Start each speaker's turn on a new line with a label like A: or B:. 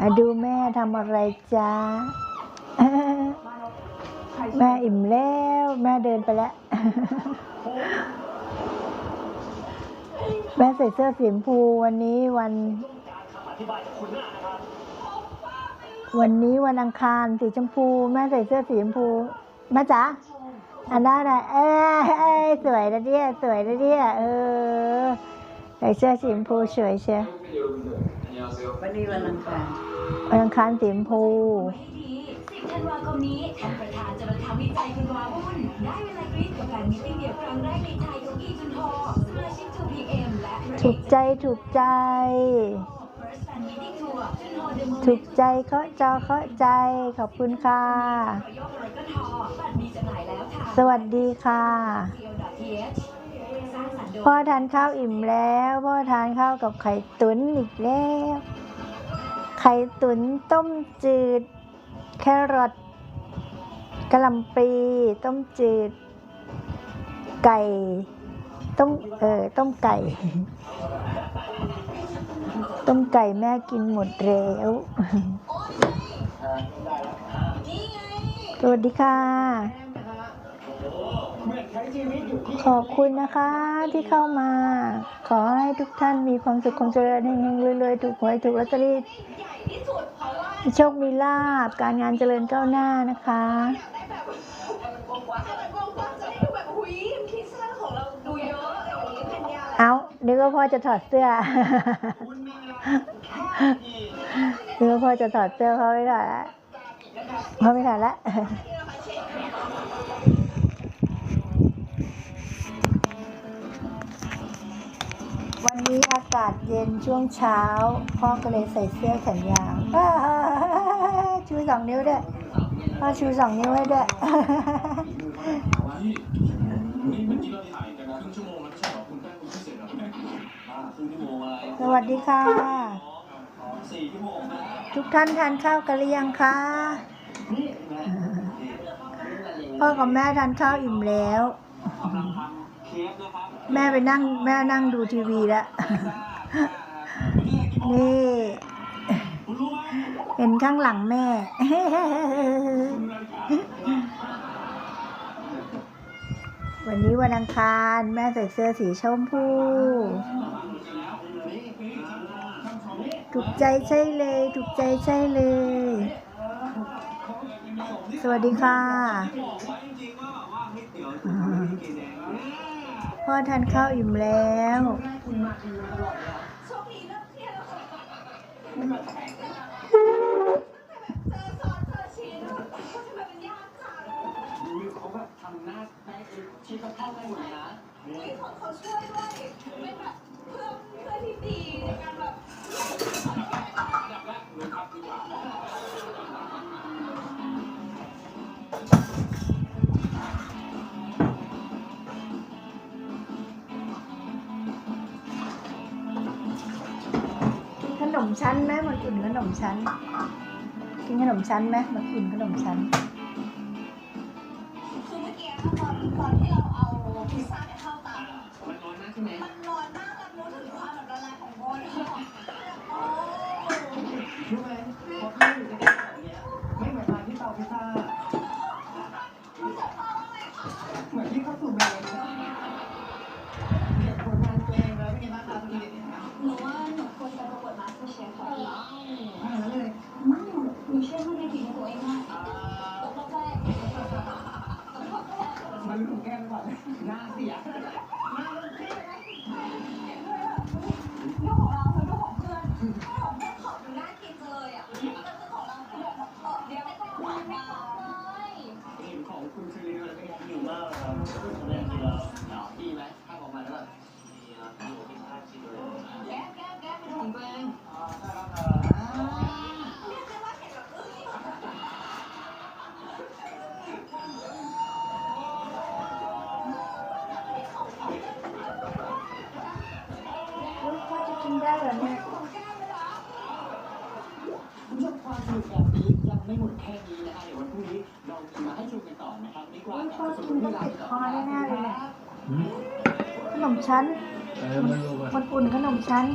A: อะดูแม่ทำอะไรจ้าแม่อิ่มแล้ว แม่เดินไปแล้ว แม่ใส่เสื้อสีชมพูวันนี้วันวันนี้วันอังคารสีชมพู แม่ใส่เสื้อสีชมพูแม่จ๋าอันนั้นนะเอ้ยเอ้ยสวยนะเนี่ยสวยนะเนี่ยเออใส่เสื้อสีชมพูสวยเชียว
B: วันนี้วันอังคาร
A: วันอังคารสีชมพู
C: ดี10ธันวาคมนี้ท่านประธานจะมาทำวิจัยคุณวาวุ่นได้เวลากรี๊ดกับการมิตติ้งเดี่ยวครั้งแรกในไทยของอีจุนทอสมาชิก 2PM และ
A: ถูกใจถูกใจ
C: First Fan Meeting Tour จุนทอ The Moment
A: ถูกใจเขาจอเขาใจขอบคุณค่ะ
C: ขยกรถก็ทอบัตรมีจำหน่ายแล้วค่ะ
A: สวัสดีค่ะ
C: co.th สร้างสรรค์โดย
A: พ่อทานข้าวอิ่มแล้ว พ่อทานข้าวกับไข่ตุ๋นอีกแล้ว ไข่ตุ๋นต้มจืด แครอทกะหล่ำปลีต้มจืด ไก่ ต้มเออต้มไก่ ต้มไก่แม่กินหมดแล้วสวัสดีค่ะ ขอบคุณนะคะที่เข้ามา ขอให้ทุกท่านมีความสุขความเจริญเฮงๆรวยๆถูกหวยถูกลอตเตอรี่มีโชคมีลาบการงานเจริญก้าวหน้านะคะเอานึกว่าพ่อจะถอดเสื้อนึกว่าพ่อจะถอดเสื้อเขาไม่ถอดละพ่อไม่ถอดละ วันนี้อากาศเย็นช่วงเช้า พ่อก็เลยใส่เสื้อแขนยาวชูสองนิ้วด้วยพ่อชูสองนิ้วให้ด้วยสวัสดีค่ะ
D: สี่ชั่วโมงนะ
A: ทุกท่านทานข้าวกันหรือยังคะพ่อกับแม่ทานข้าวอิ่มแล้ว
D: กำลังทำเค้กนะครับ
A: แม่ไปนั่งแม่นั่งดูทีวีแล้ว นี่
D: คุณรู้ไหม
A: เห็นข้างหลังแม่ วันนี้วันอังคารแม่ใส่เสื้อสีชมพูถูกใจใช่เลยถูกใจใช่เลย สวัสดีค่ะ พ่อทานข้าวอิ่มแล้ว
D: เขาแบบทำหน้าได้ชีพเข้าได้หมดเลยนะ
C: เขาช่วยด้วยเป็นแบบเพื่อนเพื่อนที่ดีในการแบบ
A: มชั้นไหมมันอุ่นขนมชั้น กินขนมชั้นไหมมันอุ่นขนมชั้น
C: คือเมื่อกี้ตอนตอนที่เราเอาพิซซ่าเนี่ยเข้าตา
D: มันร้อนนะใช่ไหม
C: มันร้อนมากแบบรู้ถึงความแบบละลายของโบนโอ้
D: รู้ไหมพอพี่อยู่ในกระเป๋าเนี้ยไม่เหมือนทานที่เตาพิซซ่าเหมือนที่เข้าสู่แบรนด์นะเห็นผลงานตัวเองแล้วเป็นไงบ้างครับพี่
C: ชฟค่ะพี่
D: อ่าแล้วเลย
C: ไม่หนูเชื่อมั่นในฝีมือตัวเองมากตกรอบแรกตกรอบแรก
D: มันถูกแก้มก่อนหน้าเสีย
C: ลูกของเราคือลูกของเพื่อนลูกของเพื่อนขอบดูน่ากินเลยอะแต่คือของเราคือแบบเออเดี๋ยวไม่ต้องมาไม่ต้องเลย
D: เห็นของคุณชลีมันเป็นไงอยู่มากครับแรกที่เราหนาวพี่ไหมภาออกมาแล้วแบบมีนะ
A: ได้เหรอเนี่ย
C: ของแก้เลยเหรอ
D: คุณผู้ชมความสนุกแบบนี้ยังไม่หมดแค่นี้นะคะเดี๋ยววันพรุ่งนี้เราจะมาให้ชมกันต่อนะครับดีกว่า
A: ลูกพ่อกินก็ติดคอแน่ๆเลยเนี่ยขนมชั้น
E: เออไม่รู้ว่า
A: มันอุ่นขนมชั้น